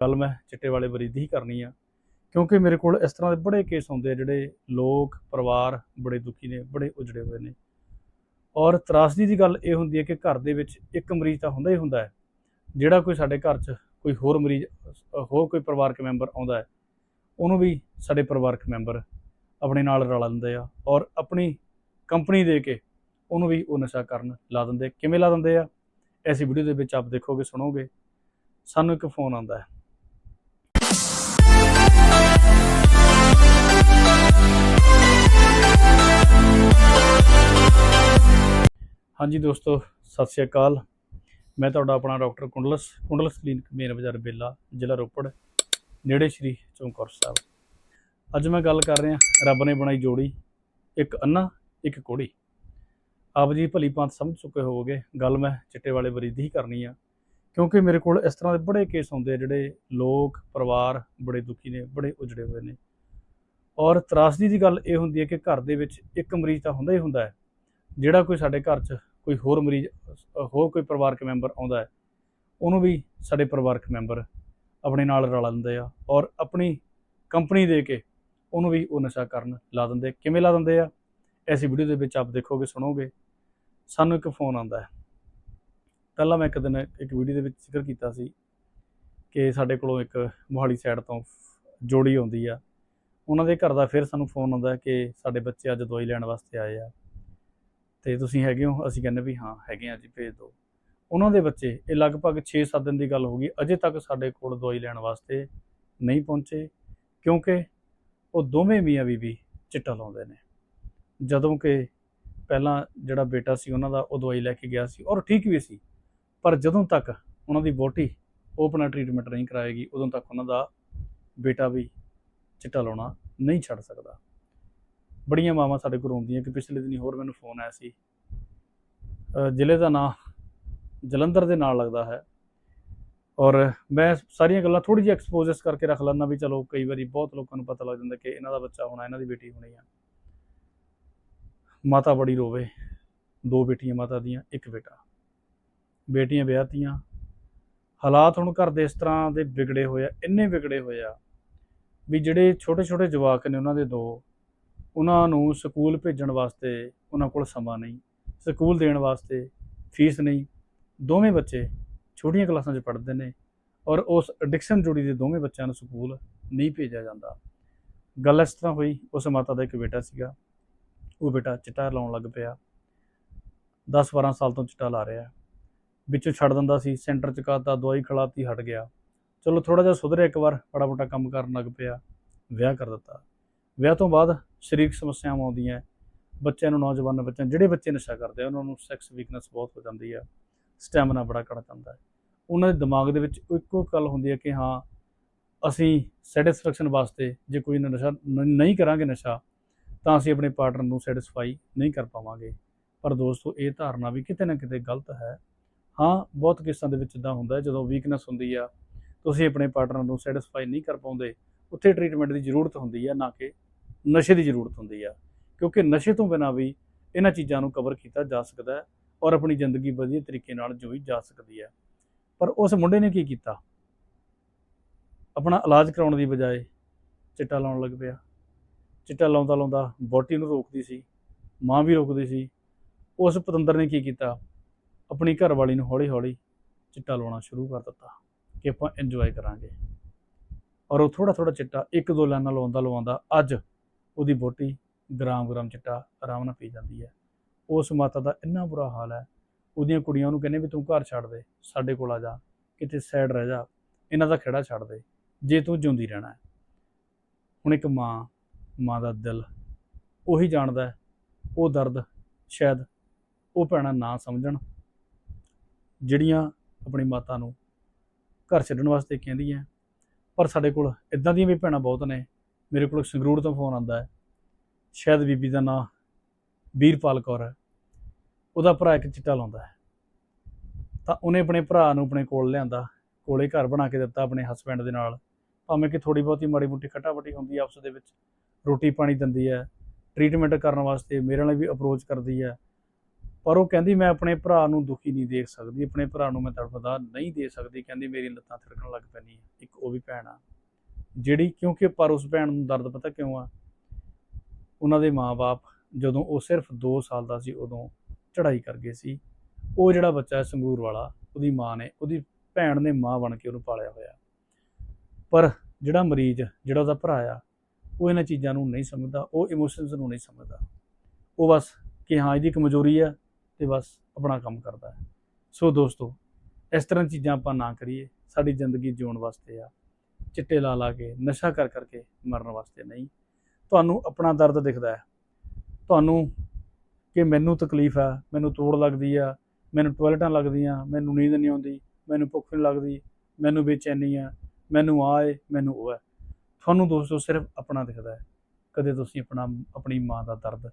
ਗੱਲ ਮੈਂ ਚਿੱਟੇ ਵਾਲੇ ਬਰੀਦ ਹੀ ਕਰਨੀ ਆ। ਕਿਉਂਕਿ ਮੇਰੇ ਕੋਲ ਇਸ ਤਰ੍ਹਾਂ ਦੇ ਬੜੇ ਕੇਸ ਹੁੰਦੇ ਆ ਜਿਹੜੇ ਲੋਕ, ਪਰਿਵਾਰ ਬੜੇ ਦੁਖੀ ਨੇ, ਬੜੇ ਉਜੜੇ ਹੋਏ ਨੇ। ਔਰ ਤਰਾਸਦੀ ਦੀ ਗੱਲ ਇਹ ਹੁੰਦੀ ਹੈ ਕਿ ਘਰ ਦੇ ਵਿੱਚ ਇੱਕ ਮਰੀਜ਼ ਤਾਂ ਹੁੰਦਾ ਹੀ ਹੁੰਦਾ ਹੈ। ਜਿਹੜਾ ਕੋਈ ਸਾਡੇ ਘਰ 'ਚ ਕੋਈ ਹੋਰ ਮਰੀਜ਼, ਹੋਰ ਕੋਈ ਪਰਿਵਾਰਕ ਮੈਂਬਰ ਆਉਂਦਾ ਹੈ, ਉਹਨੂੰ ਵੀ ਸਾਡੇ ਪਰਿਵਾਰਕ ਮੈਂਬਰ ਆਪਣੇ ਨਾਲ ਰਲਾ ਲੈਂਦੇ ਆ ਔਰ ਆਪਣੀ ਕੰਪਨੀ ਦੇ ਕੇ ਉਹਨੂੰ ਵੀ ਉਹ ਨਸ਼ਾ ਕਰਨ ਲਾ ਦਿੰਦੇ। ਕਿਵੇਂ ਲਾ ਦਿੰਦੇ ਆ? ਐਸੀ ਵੀਡੀਓ ਦੇ ਵਿੱਚ ਆਪ ਦੇਖੋਗੇ, ਸੁਣੋਗੇ। ਸਾਨੂੰ ਇੱਕ ਫੋਨ ਆਉਂਦਾ ਹੈ। ਹਾਂਜੀ ਦੋਸਤੋ, ਸਤਿ ਸ਼੍ਰੀ ਅਕਾਲ। ਮੈਂ ਤੁਹਾਡਾ ਆਪਣਾ doctor Kundals Kundals clinic main ਬਾਜ਼ਾਰ ਬੇਲਾ, ਜ਼ਿਲ੍ਹਾ ਰੋਪੜ, ਨੇੜੇ ਸ਼੍ਰੀ ਚੌਂਕੌਰ ਸਾਹਿਬ। ਅੱਜ ਮੈਂ ਗੱਲ ਕਰ ਰਿਹਾ, ਰੱਬ ਨੇ ਬਣਾਈ ਜੋੜੀ, ਇੱਕ ਅੰਨਾ ਇੱਕ ਕੋੜੀ। ਆਪ ਜੀ ਭਲੀ ਭਾਂਤ ਸਮਝ ਚੁੱਕੇ ਹੋਵੋਗੇ, ਗੱਲ ਮੈਂ ਚਿੱਟੇ ਵਾਲੇ ਮਰੀਜ਼ ਦੀ ਹੀ ਕਰਨੀ ਆ, ਕਿਉਂਕਿ ਮੇਰੇ ਕੋਲ ਇਸ ਤਰ੍ਹਾਂ ਦੇ ਬੜੇ ਕੇਸ ਆਉਂਦੇ ਜਿਹੜੇ ਲੋਕ, ਪਰਿਵਾਰ ਬੜੇ ਦੁਖੀ ਨੇ, ਬੜੇ ਉਜੜੇ ਹੋਏ ਨੇ। ਔਰ ਤਰਾਸਦੀ ਦੀ ਗੱਲ ਇਹ ਹੁੰਦੀ ਹੈ ਕਿ ਘਰ ਦੇ ਵਿੱਚ ਇੱਕ ਮਰੀਜ਼ ਤਾਂ ਹੁੰਦਾ ਹੀ ਹੁੰਦਾ ਹੈ, ਜਿਹੜਾ ਕੋਈ ਸਾਡੇ ਘਰ 'ਚ ਕੋਈ ਹੋਰ ਮਰੀਜ਼, ਹੋਰ ਕੋਈ ਪਰਿਵਾਰਕ ਮੈਂਬਰ ਆਉਂਦਾ ਹੈ, ਉਹਨੂੰ ਵੀ ਸਾਡੇ ਪਰਿਵਾਰਕ ਮੈਂਬਰ ਆਪਣੇ ਨਾਲ ਰਲਾ ਦਿੰਦੇ ਆ ਔਰ ਆਪਣੀ ਕੰਪਨੀ ਦੇ ਕੇ ਉਹਨੂੰ ਵੀ ਉਹ ਨਸ਼ਾ ਕਰਨ ਲਾ ਦਿੰਦੇ ਕਿਵੇਂ ਲਾ ਦਿੰਦੇ ਆ? ਐਸੀ ਵੀਡੀਓ ਦੇ ਵਿੱਚ ਆਪ ਦੇਖੋਗੇ, ਸੁਣੋਗੇ। ਸਾਨੂੰ ਇੱਕ ਫੋਨ ਆਉਂਦਾ ਹੈ। ਪਹਿਲਾਂ ਮੈਂ ਇੱਕ ਦਿਨ ਇੱਕ ਵੀਡੀਓ ਦੇ ਵਿੱਚ ਜ਼ਿਕਰ ਕੀਤਾ ਸੀ ਕਿ ਸਾਡੇ ਕੋਲੋਂ ਇੱਕ ਮੋਹਾਲੀ ਸਾਈਡ ਤੋਂ ਜੋੜੀ ਆਉਂਦੀ ਆ। ਉਹਨਾਂ ਦੇ ਘਰ ਦਾ ਫਿਰ ਸਾਨੂੰ ਫੋਨ ਆਉਂਦਾ ਕਿ ਸਾਡੇ ਬੱਚੇ ਅੱਜ ਦਵਾਈ ਲੈਣ ਵਾਸਤੇ ਆਏ ਆ। ਤੇ ਤੁਸੀਂ ਹੈਗੇ ਹੋ? ਅਸੀਂ ਕਹਿੰਦੇ ਵੀ ਹਾਂ, ਹੈਗੇ ਆ ਜੀ, ਭੇਜ ਦਿਓ। ਉਹਨਾਂ ਦੇ ਬੱਚੇ, ਇਹ ਲਗਭਗ 6-7 ਦਿਨ ਦੀ ਗੱਲ ਹੋ ਗਈ, ਅਜੇ ਤੱਕ ਸਾਡੇ ਕੋਲ ਦਵਾਈ ਲੈਣ ਵਾਸਤੇ ਨਹੀਂ ਪਹੁੰਚੇ, ਕਿਉਂਕਿ ਉਹ ਦੋਵੇਂ ਮੀਆਂ ਬੀਬੀ ਚਿੱਟਾ ਲਾਉਂਦੇ ਨੇ। ਜਦੋਂ ਕਿ ਪਹਿਲਾਂ ਜਿਹੜਾ ਬੇਟਾ ਸੀ, ਉਹਨਾਂ ਦਾ ਉਹ ਦਵਾਈ ਲੈ ਕੇ ਗਿਆ ਸੀ ਔਰ ਠੀਕ ਵੀ ਸੀ, ਪਰ ਜਦੋਂ ਤੱਕ ਉਹਨਾਂ ਦੀ ਬੋਟੀ ਉਹ ਆਪਣਾ ਟ੍ਰੀਟਮੈਂਟ ਨਹੀਂ ਕਰਾਏਗੀ, ਉਦੋਂ ਤੱਕ ਉਹਨਾਂ ਦਾ ਬੇਟਾ ਵੀ ਚਿੱਟਾ ਲਾਉਣਾ ਨਹੀਂ ਛੱਡ ਸਕਦਾ। ਬੜੀਆਂ ਮਾਵਾਂ ਸਾਡੇ ਕੋਲ ਆਉਂਦੀਆਂ ਕਿ ਪਿਛਲੇ ਦਿਨੀ ਹੋਰ ਮੈਨੂੰ ਫੋਨ ਆਇਆ ਸੀ। ਜ਼ਿਲ੍ਹੇ ਦਾ ਨਾਂ ਜਲੰਧਰ ਦੇ ਨਾਲ ਲੱਗਦਾ ਹੈ। ਔਰ ਮੈਂ ਸਾਰੀਆਂ ਗੱਲਾਂ ਥੋੜੀ ਜਿਹੀ ਐਕਸਪੋਜ਼ਸ ਕਰਕੇ ਰੱਖ ਲੈਂਦਾ ਵੀ ਚਲੋ ਕਈ ਵਾਰੀ ਬਹੁਤ ਲੋਕਾਂ ਨੂੰ ਪਤਾ ਲੱਗ ਜਾਂਦਾ ਕਿ ਇਹਨਾਂ ਦਾ ਬੱਚਾ ਹੋਣਾ, ਇਹਨਾਂ ਦੀ ਬੇਟੀ ਹੋਣੀ ਆ। ਮਾਤਾ ਬੜੀ ਰੋਵੇ, ਦੋ ਬੇਟੀਆਂ ਮਾਤਾ ਦੀਆਂ, ਇੱਕ ਬੇਟਾ। ਬੇਟੀਆਂ ਵਿਆਹਤੀਆਂ ਹਾਲਾਤ ਹੁਣ ਘਰ ਦੇ ਇਸ ਤਰ੍ਹਾਂ ਦੇ ਵਿਗੜੇ ਹੋਏ ਆ, ਇੰਨੇ ਵਿਗੜੇ ਹੋਏ ਆ ਵੀ ਜਿਹੜੇ ਛੋਟੇ ਛੋਟੇ ਜਵਾਕ ਨੇ ਉਹਨਾਂ ਦੇ ਦੋ ਉਹਨਾਂ ਨੂੰ ਸਕੂਲ ਭੇਜਣ ਵਾਸਤੇ ਉਹਨਾਂ ਕੋਲ ਸਮਾਂ ਨਹੀਂ, ਸਕੂਲ ਦੇਣ ਵਾਸਤੇ ਫੀਸ ਨਹੀਂ। ਦੋਵੇਂ ਬੱਚੇ ਛੋਟੀਆਂ ਕਲਾਸਾਂ 'ਚ ਪੜ੍ਹਦੇ ਨੇ ਔਰ ਉਸ ਐਡਿਕਸ਼ਨ ਜੁੜੀ ਦੇ ਦੋਵੇਂ ਬੱਚਿਆਂ ਨੂੰ ਸਕੂਲ ਨਹੀਂ ਭੇਜਿਆ ਜਾਂਦਾ। ਗੱਲ ਇਸ ਤਰ੍ਹਾਂ ਹੋਈ, ਉਸ ਮਾਤਾ ਦਾ ਇੱਕ ਬੇਟਾ ਸੀਗਾ, ਉਹ ਬੇਟਾ ਚਿੱਟਾ ਲਾਉਣ ਲੱਗ ਪਿਆ। 10-12 ਸਾਲ ਤੋਂ ਚਿੱਟਾ ਲਾ ਰਿਹਾ। ਵਿੱਚੋਂ ਛੱਡ ਦਿੰਦਾ ਸੀ, ਸੈਂਟਰ ਚ ਕਾਤਾ, ਦਵਾਈ ਖਿਲਾਤੀ, ਹਟ ਗਿਆ। ਚਲੋ ਥੋੜਾ ਜਿਹਾ ਸੁਧਰਿਆ ਇੱਕ ਵਾਰ ਬੜਾ ਮੋਟਾ ਕੰਮ ਕਰਨ ਲੱਗ ਪਿਆ, ਵਿਆਹ ਕਰ ਦਿੱਤਾ। ਵਿਆਹ ਤੋਂ ਬਾਅਦ ਸਰੀਰਕ ਸਮੱਸਿਆਵਾਂ ਆਉਂਦੀਆਂ ਬੱਚਿਆਂ ਨੂੰ ਨੌਜਵਾਨ ਬੱਚਿਆਂ ਜਿਹੜੇ ਬੱਚੇ ਨਸ਼ਾ ਕਰਦੇ ਆ, ਉਹਨਾਂ ਨੂੰ ਸੈਕਸ ਵੀਕਨੈਸ ਬਹੁਤ ਹੋ ਜਾਂਦੀ ਆ ਸਟੈਮਿਨਾ ਬੜਾ ਘਟ ਜਾਂਦਾ ਹੈ। ਉਹਨਾਂ ਦੇ ਦਿਮਾਗ ਦੇ ਵਿੱਚ ਇੱਕੋ ਗੱਲ ਹੁੰਦੀ ਹੈ ਕਿ ਹਾਂ, ਅਸੀਂ ਸੈਟੀਸਫੈਕਸ਼ਨ ਵਾਸਤੇ ਜੇ ਕੋਈ ਨਸ਼ਾ ਨਹੀਂ ਕਰਾਂਗੇ ਨਸ਼ਾ, ਤਾਂ ਅਸੀਂ ਆਪਣੇ ਪਾਰਟਨਰ ਨੂੰ ਸੈਟੀਸਫਾਈ ਨਹੀਂ ਕਰ ਪਾਵਾਂਗੇ। ਪਰ ਦੋਸਤੋ, ਇਹ ਧਾਰਨਾ ਵੀ ਕਿਤੇ ਨਾ ਕਿਤੇ ਗਲਤ ਹੈ। ਹਾਂ, ਬਹੁਤ ਕੇਸਾਂ ਦੇ ਵਿੱਚ ਇਦਾਂ ਹੁੰਦਾ ਜਦੋਂ ਵੀਕਨੈਸ ਹੁੰਦੀ ਆ, ਤੁਸੀਂ ਆਪਣੇ ਪਾਰਟਨਰ ਨੂੰ ਸੈਟੀਸਫਾਈ ਨਹੀਂ ਕਰ ਪਾਉਂਦੇ, ਉੱਥੇ ਟ੍ਰੀਟਮੈਂਟ ਦੀ ਜ਼ਰੂਰਤ ਹੁੰਦੀ ਆ, ਨਾ ਕਿ ਨਸ਼ੇ ਦੀ ਜ਼ਰੂਰਤ ਹੁੰਦੀ ਆ, ਕਿਉਂਕਿ ਨਸ਼ੇ ਤੋਂ ਬਿਨਾਂ ਵੀ ਇਹਨਾਂ ਚੀਜ਼ਾਂ ਨੂੰ ਕਵਰ ਕੀਤਾ ਜਾ ਸਕਦਾ ਹੈ ਔਰ ਆਪਣੀ ਜ਼ਿੰਦਗੀ ਵਧੀਆ ਤਰੀਕੇ ਨਾਲ ਜੋਈ ਜਾ ਸਕਦੀ ਹੈ। ਪਰ ਉਸ ਮੁੰਡੇ ਨੇ ਕੀ ਕੀਤਾ? ਆਪਣਾ ਇਲਾਜ ਕਰਾਉਣ ਦੀ ਬਜਾਏ ਚਿੱਟਾ ਲਾਉਣ ਲੱਗ ਪਿਆ। ਚਿੱਟਾ ਲਾਉਂਦਾ ਲਾਉਂਦਾ ਬੋਟੀ ਨੂੰ ਰੋਕਦੀ ਸੀ, ਮਾਂ ਵੀ ਰੋਕਦੀ ਸੀ। ਉਸ ਪਤੰਦਰ ਨੇ ਕੀ ਕੀਤਾ? ਆਪਣੀ ਘਰ ਵਾਲੀ ਨੂੰ ਹੌਲੀ ਹੌਲੀ ਚਿੱਟਾ ਲਾਉਣਾ ਸ਼ੁਰੂ ਕਰ ਦਿੱਤਾ ਕਿ ਆਪਾਂ ਇੰਜੋਏ ਕਰਾਂਗੇ। ਔਰ ਉਹ ਥੋੜਾ ਥੋੜਾ ਚਿੱਟਾ ਇੱਕ ਦੋ ਲਾਈਨਾਂ ਲਵਾਉਂਦਾ ਲਵਾਉਂਦਾ ਅੱਜ ਉਹਦੀ ਬੋਟੀ ਗ੍ਰਾਮ ਗ੍ਰਾਮ ਚਿੱਟਾ ਆਰਾਮ ਨਾਲ ਪੀ ਜਾਂਦੀ ਹੈ। ਉਸ ਮਾਤਾ ਦਾ ਇੰਨਾ ਬੁਰਾ ਹਾਲ ਹੈ। ਉਹਦੀਆਂ ਕੁੜੀਆਂ ਉਹਨੂੰ ਕਹਿੰਦੇ ਵੀ ਤੂੰ ਘਰ ਛੱਡ ਦੇ, ਸਾਡੇ ਕੋਲ ਆ ਜਾ, ਕਿਤੇ ਸਾਈਡ ਰਹਿ ਜਾ, ਇਹਨਾਂ ਦਾ ਖੇੜਾ ਛੱਡ ਦੇ, ਜੇ ਤੂੰ ਜਿਉਂਦੀ ਰਹਿਣਾ ਹੁਣ ਇੱਕ ਮਾਂ ਮਾਂ ਦਾ ਦਿਲ ਉਹੀ ਜਾਣਦਾ ਉਹ ਦਰਦ ਸ਼ਾਇਦ ਉਹ ਭੈਣਾਂ ਨਾ ਸਮਝਣ, ਜਿਹੜੀਆਂ ਆਪਣੀ ਮਾਤਾ ਨੂੰ ਘਰ ਛੱਡਣ ਵਾਸਤੇ ਕਹਿੰਦੀਆਂ, ਪਰ ਸਾਡੇ ਕੋਲ ਇਦਾਂ ਦੀਆਂ ਵੀ ਭੈਣਾਂ ਬਹੁਤ ਨੇ ਮੇਰੇ ਕੋਲ ਸੰਗਰੂਰ ਤੋਂ ਫੋਨ ਆਉਂਦਾ ਹੈ। ਸ਼ਾਇਦ ਬੀਬੀ ਦਾ ਨਾਂ ਵੀਰਪਾਲ ਕੌਰ ਹੈ। ਉਹਦਾ ਭਰਾ ਇੱਕ ਚਿੱਟਾ ਲਾਉਂਦਾ ਹੈ। ਤਾਂ ਉਹਨੇ ਆਪਣੇ ਭਰਾ ਨੂੰ ਆਪਣੇ ਕੋਲ ਲਿਆਂਦਾ, ਕੋਲੇ ਘਰ ਬਣਾ ਕੇ ਦਿੱਤਾ ਆਪਣੇ ਹਸਬੈਂਡ ਦੇ ਨਾਲ। ਭਾਵੇਂ ਕਿ ਥੋੜੀ ਬਹੁਤੀ ਮਾੜੀ ਮੋਟੀ ਖਟਾਵਟੀ ਹੁੰਦੀ ਹੈ, ਆਪਸ ਦੇ ਵਿੱਚ ਰੋਟੀ ਪਾਣੀ ਦਿੰਦੀ ਹੈ ਟ੍ਰੀਟਮੈਂਟ ਕਰਨ ਵਾਸਤੇ ਮੇਰੇ ਨਾਲ ਵੀ ਅਪਰੋਚ ਕਰਦੀ ਹੈ। ਪਰ ਉਹ ਕਹਿੰਦੀ, ਮੈਂ ਆਪਣੇ ਭਰਾ ਨੂੰ ਦੁਖੀ ਨਹੀਂ ਦੇਖ ਸਕਦੀ, ਆਪਣੇ ਭਰਾ ਨੂੰ ਮੈਂ ਤੜਫਦਾ ਨਹੀਂ ਦੇ ਸਕਦੀ, ਕਹਿੰਦੀ ਮੇਰੀ ਲੱਤਾਂ ਥਿਰਕਣ ਲੱਗ ਪੈਂਦੀਆਂ ਇੱਕ ਉਹ ਵੀ ਭੈਣ ਆ। ਜਿਹੜੀ ਕਿਉਂਕਿ ਪਰ ਉਸ ਭੈਣ ਨੂੰ ਦਰਦ ਪਤਾ ਕਿਉਂ ਆ? ਉਹਨਾਂ ਦੇ ਮਾਪੇ ਜਦੋਂ ਉਹ ਸਿਰਫ 2 ਸਾਲ ਦਾ ਸੀ, ਉਦੋਂ ਚੜ੍ਹਾਈ ਕਰ ਗਏ ਸੀ। ਉਹ ਜਿਹੜਾ ਬੱਚਾ ਸੰਗੂਰ ਵਾਲਾ, ਉਹਦੀ ਮਾਂ ਨੇ, ਉਹਦੀ ਭੈਣ ਨੇ ਮਾਂ ਬਣ ਕੇ ਉਹਨੂੰ ਪਾਲਿਆ ਹੋਇਆ। ਪਰ ਜਿਹੜਾ ਮਰੀਜ਼, ਜਿਹੜਾ ਉਹਦਾ ਭਰਾ ਆ, ਉਹ ਇਹਨਾਂ ਚੀਜ਼ਾਂ ਨੂੰ ਨਹੀਂ ਸਮਝਦਾ, ਉਹ ਇਮੋਸ਼ਨਸ ਨੂੰ ਨਹੀਂ ਸਮਝਦਾ। ਉਹ ਬਸ ਕਿ ਹਾਂ, ਇਹਦੀ ਕਮਜ਼ੋਰੀ ਆ ਤੇ ਬਸ ਆਪਣਾ ਕੰਮ ਕਰਦਾ ਸੋ ਦੋਸਤੋ, ਇਸ ਤਰ੍ਹਾਂ ਚੀਜ਼ਾਂ ਆਪਾਂ ਨਾ ਕਰੀਏ, ਸਾਡੀ ਜ਼ਿੰਦਗੀ ਜਿਉਣ ਵਾਸਤੇ ਆ। ਚਿੱਟੇ ਲਾ ਲਾ ਕੇ, ਨਸ਼ਾ ਕਰ ਕਰਕੇ ਮਰਨ ਵਾਸਤੇ ਨਹੀਂ। ਤੁਹਾਨੂੰ ਆਪਣਾ ਦਰਦ ਦਿਖਦਾ ਹੈ। ਤੁਹਾਨੂੰ ਕਿ ਮੈਨੂੰ ਤਕਲੀਫ ਆ ਮੈਨੂੰ ਤੋੜ ਲੱਗਦੀ ਆ, ਮੈਨੂੰ ਟਾਇਲਟਾਂ ਲੱਗਦੀਆਂ, ਮੈਨੂੰ ਨੀਂਦ ਨਹੀਂ ਆਉਂਦੀ, ਮੈਨੂੰ ਭੁੱਖ ਨਹੀਂ ਲੱਗਦੀ, ਮੈਨੂੰ ਬੇਚੈਨੀ ਆ, ਮੈਨੂੰ ਆਏ ਮੈਨੂੰ ਉਹ ਹੈ। ਤੁਹਾਨੂੰ ਦੋਸਤੋ ਸਿਰਫ ਆਪਣਾ ਦਿਖਦਾ ਹੈ। ਕਦੇ ਤੁਸੀਂ ਆਪਣਾ, ਆਪਣੀ ਮਾਂ ਦਾ ਦਰਦ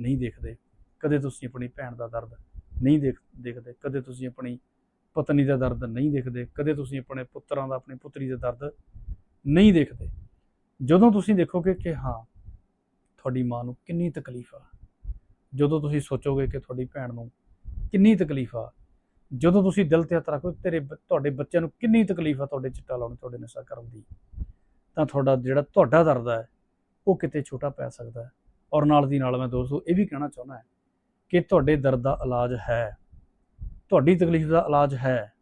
ਨਹੀਂ ਦੇਖਦੇ, ਕਦੇ ਤੁਸੀਂ ਆਪਣੀ ਭੈਣ ਦਾ ਦਰਦ ਨਹੀਂ ਦੇਖ, ਦੇਖਦੇ, ਕਦੇ ਤੁਸੀਂ ਆਪਣੀ ਪਤਨੀ ਦਾ ਦਰਦ ਨਹੀਂ ਦੇਖਦੇ, ਕਦੇ ਤੁਸੀਂ ਆਪਣੇ ਪੁੱਤਰਾਂ ਦਾ, ਆਪਣੀ ਪੁੱਤਰੀ ਦਾ ਦਰਦ ਨਹੀਂ ਦੇਖਦੇ। ਜਦੋਂ ਤੁਸੀਂ ਦੇਖੋਗੇ ਕਿ ਹਾਂ ਤੁਹਾਡੀ ਮਾਂ ਨੂੰ ਕਿੰਨੀ ਤਕਲੀਫ ਆ ਜਦੋਂ ਤੁਸੀਂ ਸੋਚੋਗੇ ਕਿ ਤੁਹਾਡੀ ਭੈਣ ਨੂੰ ਕਿੰਨੀ ਤਕਲੀਫ ਆ ਜਦੋਂ ਤੁਸੀਂ ਦਿਲ ਤੇ ਹੱਥ ਰੱਖੋ ਤੇਰੇ ਬ- ਤੁਹਾਡੇ ਬੱਚਿਆਂ ਨੂੰ ਕਿੰਨੀ ਤਕਲੀਫ ਆ ਤੁਹਾਡੇ ਚਿੱਟਾ ਲਾਉਣ ਤੁਹਾਡੇ ਨਸ਼ਾ ਕਰਨ ਦੀ ਤਾਂ ਤੁਹਾਡਾ ਜਿਹੜਾ ਤੁਹਾਡਾ ਦਰਦ ਹੈ ਉਹ ਕਿਤੇ ਛੋਟਾ ਪੈ ਸਕਦਾ ਹੈ। ਔਰ ਨਾਲ ਦੀ ਨਾਲ ਮੈਂ ਦੋਸਤੋ ਇਹ ਵੀ ਕਹਿਣਾ ਚਾਹੁੰਦਾ ਹਾਂ ਕਿ ਤੁਹਾਡੇ ਦਰਦ ਦਾ ਇਲਾਜ ਹੈ। ਤੁਹਾਡੀ ਤਕਲੀਫ ਦਾ ਇਲਾਜ ਹੈ।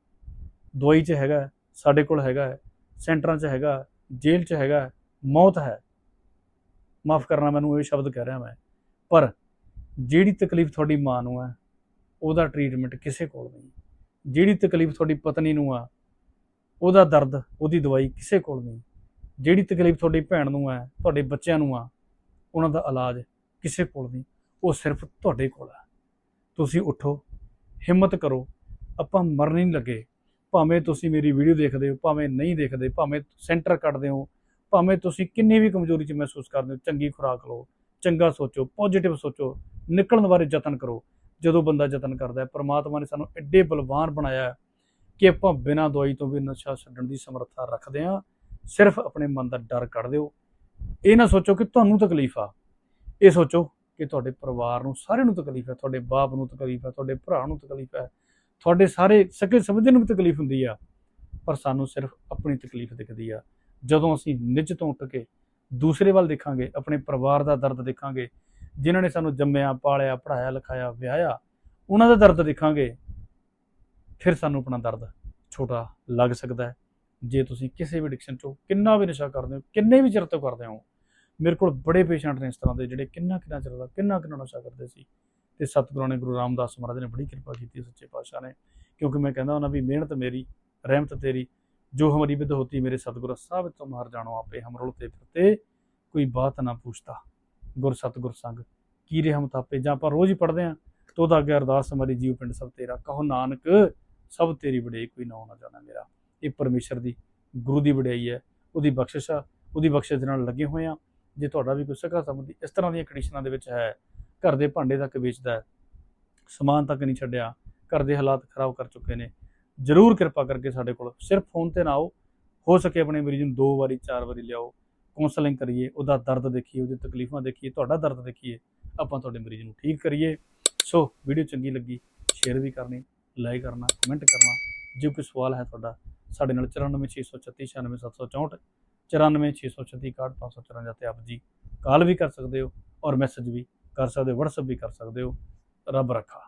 ਦਵਾਈ 'ਚ ਹੈਗਾ ਸਾਡੇ ਕੋਲ ਹੈਗਾ ਹੈ, ਸੈਂਟਰਾਂ 'ਚ ਹੈਗਾ, ਜੇਲ੍ਹ 'ਚ ਹੈਗਾ, ਮੌਤ ਹੈ। ਮਾਫ ਕਰਨਾ, ਮੈਨੂੰ ਇਹ ਸ਼ਬਦ ਕਹਿ ਰਿਹਾ ਮੈਂ। ਪਰ ਜਿਹੜੀ ਤਕਲੀਫ ਤੁਹਾਡੀ ਮਾਂ ਨੂੰ ਹੈ, ਉਹਦਾ ਟ੍ਰੀਟਮੈਂਟ ਕਿਸੇ ਕੋਲ ਨਹੀਂ। ਜਿਹੜੀ ਤਕਲੀਫ ਤੁਹਾਡੀ ਪਤਨੀ ਨੂੰ ਆ, ਉਹਦਾ ਦਰਦ, ਉਹਦੀ ਦਵਾਈ ਕਿਸੇ ਕੋਲ ਨਹੀਂ। ਜਿਹੜੀ ਤਕਲੀਫ ਤੁਹਾਡੀ ਭੈਣ ਨੂੰ ਹੈ, ਤੁਹਾਡੇ ਬੱਚਿਆਂ ਨੂੰ ਆ, ਉਹਨਾਂ ਦਾ ਇਲਾਜ ਕਿਸੇ ਕੋਲ ਨਹੀਂ। ਉਹ ਸਿਰਫ ਤੁਹਾਡੇ ਕੋਲ ਹੈ ਤੁਸੀਂ ਉੱਠੋ, ਹਿੰਮਤ ਕਰੋ, ਆਪਾਂ ਮਰਨ ਨਹੀਂ ਲੱਗੇ। ਭਾਵੇਂ ਤੁਸੀਂ ਮੇਰੀ ਵੀਡੀਓ ਦੇਖਦੇ ਹੋ, ਭਾਵੇਂ ਨਹੀਂ ਦੇਖਦੇ, ਭਾਵੇਂ ਸੈਂਟਰ ਕੱਢਦੇ ਹੋ, ਭਾਵੇਂ ਤੁਸੀਂ ਕਿੰਨੀ ਵੀ ਕਮਜ਼ੋਰੀ ਚ ਮਹਿਸੂਸ ਕਰਦੇ ਹੋ, ਚੰਗੀ ਖੁਰਾਕ ਲਓ, ਚੰਗਾ ਸੋਚੋ ਪੋਜ਼ਿਟਿਵ ਸੋਚੋ, ਨਿਕਲਣ ਬਾਰੇ ਯਤਨ ਕਰੋ। ਜਦੋਂ ਬੰਦਾ ਯਤਨ ਕਰਦਾ ਹੈ, ਪ੍ਰਮਾਤਮਾ ਨੇ ਸਾਨੂੰ ਐਡੇ ਬਲਵਾਨ ਬਣਾਇਆ ਕਿ ਆਪਾਂ ਬਿਨਾਂ ਦਵਾਈ ਤੋਂ ਵੀ ਨਸ਼ਾ ਛੱਡਣ ਦੀ ਸਮਰੱਥਾ ਰੱਖਦੇ ਹਾਂ। ਸਿਰਫ ਆਪਣੇ ਮਨ ਦਾ ਡਰ ਕੱਢ ਦਿਓ। ਇਹ ਨਾ ਸੋਚੋ ਕਿ ਤੁਹਾਨੂੰ ਤਕਲੀਫ ਆ। ਇਹ ਸੋਚੋ ਕਿ ਤੁਹਾਡੇ ਪਰਿਵਾਰ ਨੂੰ ਸਾਰਿਆਂ ਨੂੰ ਤਕਲੀਫ ਹੈ, ਤੁਹਾਡੇ ਬਾਪ ਨੂੰ ਤਕਲੀਫ ਹੈ, ਤੁਹਾਡੇ ਭਰਾ ਨੂੰ ਤਕਲੀਫ ਹੈ। ਤੁਹਾਡੇ ਸਾਰੇ ਸਕੇ ਸਮਝਦੇ ਨੂੰ ਵੀ ਤਕਲੀਫ ਹੁੰਦੀ ਆ, ਪਰ ਸਾਨੂੰ ਸਿਰਫ ਆਪਣੀ ਤਕਲੀਫ ਦਿਖਦੀ ਆ। ਜਦੋਂ ਅਸੀਂ ਨਿੱਜ ਤੋਂ ਉੱਠ ਕੇ ਦੂਸਰੇ ਵੱਲ ਦੇਖਾਂਗੇ, ਆਪਣੇ ਪਰਿਵਾਰ ਦਾ ਦਰਦ ਦੇਖਾਂਗੇ, ਜਿਨ੍ਹਾਂ ਨੇ ਸਾਨੂੰ ਜੰਮਿਆ, ਪਾਲਿਆ ਪੜਾਇਆ ਲਿਖਾਇਆ, ਵਿਆਹਿਆ, ਉਹਨਾਂ ਦਾ ਦਰਦ ਦੇਖਾਂਗੇ, ਫਿਰ ਸਾਨੂੰ ਆਪਣਾ ਦਰਦ ਛੋਟਾ ਲੱਗ ਸਕਦਾ ਹੈ। ਜੇ ਤੁਸੀਂ ਕਿਸੇ ਵੀ ਐਡਿਕਸ਼ਨ ਚੋਂ ਕਿੰਨਾ ਵੀ ਨਸ਼ਾ ਕਰਦੇ ਹੋ, ਕਿੰਨੇ ਵੀ ਚਿਰ ਤੋਂ ਕਰਦੇ ਹੋ, ਮੇਰੇ ਕੋਲ ਬੜੇ ਪੇਸ਼ੈਂਟ ਨੇ ਇਸ ਤਰ੍ਹਾਂ ਦੇ ਜਿਹੜੇ ਕਿੰਨਾ ਕਿੰਨਾ ਚਿਰ ਦਾ, ਕਿੰਨਾ ਕਿੰਨਾ ਨਸ਼ਾ ਕਰਦੇ ਸੀ। ਤੇ ਸਤਿਗੁਰਾਂ ਨੇ ਗੁਰੂ ਰਾਮਦਾਸ ਮਹਾਰਾਜ ਨੇ ਬੜੀ ਕਿਰਪਾ ਕੀਤੀ ਸੱਚੇ ਪਾਤਸ਼ਾਹ ਨੇ, ਕਿਉਂਕਿ ਮੈਂ ਕਹਿੰਦਾ ਉਹਨਾਂ ਵੀ ਮਿਹਨਤ ਮੇਰੀ, ਰਹਿਮਤ ਤੇਰੀ, ਜੋ ਹਮਾਰੀ ਵਿਦ ਹੋਤੀ ਮੇਰੇ ਸਤਿਗੁਰ ਸਾਹਿਬ ਤੁਮਾਰ ਜਾਣੋ ਆਪੇ, ਹਮ ਰੁਲਤੇ ਫਿਰਤੇ, ਕੋਈ ਬਾਤ ਨਾ ਪੁੱਛਤਾ ਗੁਰ ਸਤਿਗੁਰ ਸੰਗ, ਕੀ ਰਹਿਮ ਤਾਪੇ? ਜਾਂ ਆਪਾਂ ਰੋਜ਼ ਹੀ ਪੜ੍ਹਦੇ ਆਂ ਤੋ ਦਾ ਅੱਗੇ ਅਰਦਾਸ, ਹਮਾਰੀ ਜੀਵ ਪਿੰਡ ਸਭ ਤੇਰਾ, ਕਹੋ ਨਾਨਕ, ਸਭ ਤੇਰੀ ਵਡਿਆਈ ਕੋਈ ਨਾ ਹੋਣਾ ਜਾਣਾ ਮੇਰਾ। ਇਹ ਪਰਮੇਸ਼ਰ ਦੀ, ਗੁਰੂ ਦੀ ਵਡਿਆਈ ਹੈ, ਉਹਦੀ ਬਖਸ਼ਿਸ਼ ਆ, ਉਹਦੀ ਬਖਸ਼ਿਸ਼ ਦੇ ਨਾਲ ਲੱਗੇ ਹੋਏ ਆ ਜੇ ਤੁਹਾਡਾ ਵੀ ਕੋਈ ਸਗਾ ਸੰਬੰਧੀ ਇਸ ਤਰ੍ਹਾਂ ਦੀਆਂ ਕੰਡੀਸ਼ਨਾਂ ਦੇ ਵਿੱਚ ਹੈ ਘਰ ਦੇ ਭਾਂਡੇ ਤੱਕ ਵੇਚਦਾ ਹੈ। ਸਮਾਨ ਤੱਕ ਨਹੀਂ ਛੱਡਿਆ। ਘਰ ਦੇ ਹਾਲਾਤ ਖਰਾਬ ਕਰ ਚੁੱਕੇ ਨੇ। ਜ਼ਰੂਰ ਕਿਰਪਾ ਕਰਕੇ ਸਾਡੇ ਕੋਲ ਸਿਰਫ ਫੋਨ ਤੇ ਨਾ ਆਓ। ਹੋ ਸਕੇ ਆਪਣੇ ਮਰੀਜ਼ ਨੂੰ ਦੋ ਵਾਰੀ, ਚਾਰ ਵਾਰੀ ਲਿਆਓ। ਕਾਉਂਸਲਿੰਗ ਕਰੀਏ, ਉਹਦਾ ਦਰਦ ਦੇਖੀਏ, ਉਹਦੀ ਤਕਲੀਫਾਂ ਦੇਖੀਏ, ਤੁਹਾਡਾ ਦਰਦ ਦੇਖੀਏ, ਆਪਾਂ ਤੁਹਾਡੇ ਮਰੀਜ਼ ਨੂੰ ਠੀਕ ਕਰੀਏ। ਸੋ ਵੀਡੀਓ ਚੰਗੀ ਲੱਗੀ ਸ਼ੇਅਰ ਵੀ ਕਰਨੀ ਲਾਈਕ ਕਰਨਾ ਕਮੈਂਟ ਕਰਨਾ। ਜੇ ਕੋਈ ਸਵਾਲ ਹੈ ਤੁਹਾਡਾ, ਸਾਡੇ ਨਾਲ 9463396764 9463396554 ਤੇ ਆਪ ਜੀ ਕਾਲ ਵੀ ਕਰ ਸਕਦੇ ਹੋ ਔਰ ਮੈਸੇਜ ਵੀ ਕਰ ਸਕਦੇ ਹੋ WhatsApp ਵੀ ਕਰ ਸਕਦੇ ਹੋ ਰੱਬ ਰੱਖਾ।